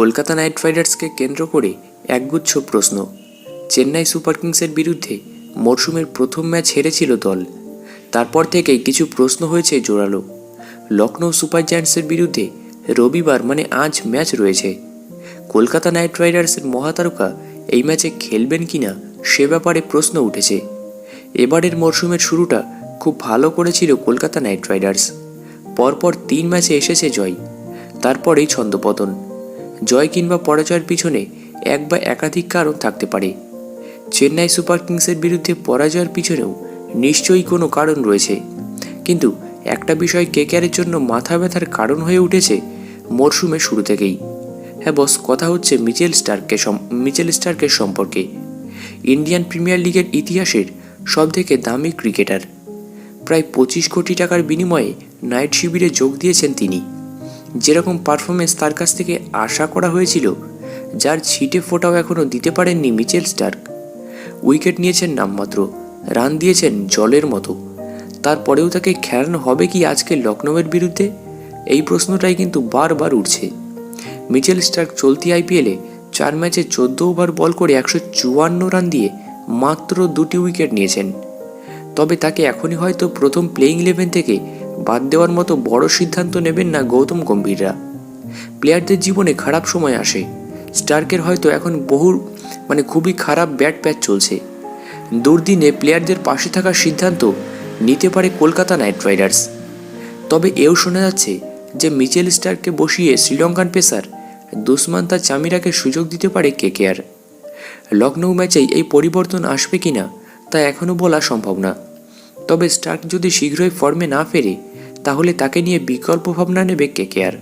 Kolkata night রাইডার্সকে কেন্দ্র করে একগুচ্ছ প্রশ্ন। চেন্নাই সুপার কিংসের বিরুদ্ধে মরশুমের প্রথম ম্যাচ হেরেছিল দল। তারপর থেকেই কিছু প্রশ্ন হয়েছে জোরালো। লখনৌ সুপার জায়ান্টসের বিরুদ্ধে রবিবার মানে আজ ম্যাচ রয়েছে। কলকাতা নাইট রাইডার্সের মহাতারকা এই ম্যাচে খেলবেন কিনা সে ব্যাপারে প্রশ্ন উঠেছে। এবারের মরশুমের শুরুটা খুব ভালো করেছিল কলকাতা নাইট রাইডার্স। পরপর তিন ম্যাচে এসেছে জয়। তারপরেই ছন্দপতন। জয় কিংবা পরাজয়ের পিছনে এক বা একাধিক কারণ থাকতে পারে। চেন্নাই সুপার কিংসের বিরুদ্ধে পরাজয়ের পিছনেও নিশ্চয়ই কোনো কারণ রয়েছে। কিন্তু একটা বিষয় কেকেআরের জন্য মাথা ব্যথার কারণ হয়ে উঠেছে মরশুমের শুরু থেকেই। হ্যাঁ বস, কথা হচ্ছে মিচেল স্টার্ককে মিচেল স্টার্কের সম্পর্কে। ইন্ডিয়ান প্রিমিয়ার লিগের ইতিহাসের সবথেকে দামি ক্রিকেটার। প্রায় পঁচিশ কোটি টাকার বিনিময়ে নাইট শিবিরে যোগ দিয়েছেন তিনি। যেরকম পারফরমেন্স তার কাছ থেকে আশা করা হয়েছিল, যার ছিটে ফোটাও এখনও দিতে পারেননি মিচেল স্টার্ক। উইকেট নিয়েছেন নামমাত্র, রান দিয়েছেন জলের মতো। তারপরেও তাকে খেলানো হবে কি আজকে লখনৌয়ের বিরুদ্ধে? এই প্রশ্নটাই কিন্তু বারবার উঠছে। মিচেল স্টার্ক চলতি আইপিএলে চার ম্যাচে চোদ্দ ওভার বল করে একশো চুয়ান্ন রান দিয়ে মাত্র দুটি উইকেট নিয়েছেন। তবে তাকে এখনই হয়তো প্রথম প্লেইং ইলেভেন থেকে বাদ দেওয়ার মতো বড় সিদ্ধান্ত নেবেন না গৌতম গম্ভীররা। প্লেয়ারদের জীবনে খারাপ সময় আসে। স্টার্কের হয়তো এখন বহু মানে খুবই খারাপ ব্যাট প্যাচ চলছে। দুর্দিনে প্লেয়ারদের পাশে থাকার সিদ্ধান্ত নিতে পারে কলকাতা নাইট রাইডার্স। তবে এও শোনা যাচ্ছে যে মিচেল স্টার্ককে বসিয়ে শ্রীলঙ্কান পেসার দুসমান্তা চামিরাকে সুযোগ দিতে পারে কেকেআর। লখনৌ ম্যাচেই এই পরিবর্তন আসবে কিনা তা এখনও বলা সম্ভব না। তবে স্টার্ক যদি শীঘ্রই ফর্মে না ফেরে তাহলে তাকে নিয়ে বিকল্প ভাবনা নেবে কেকেআর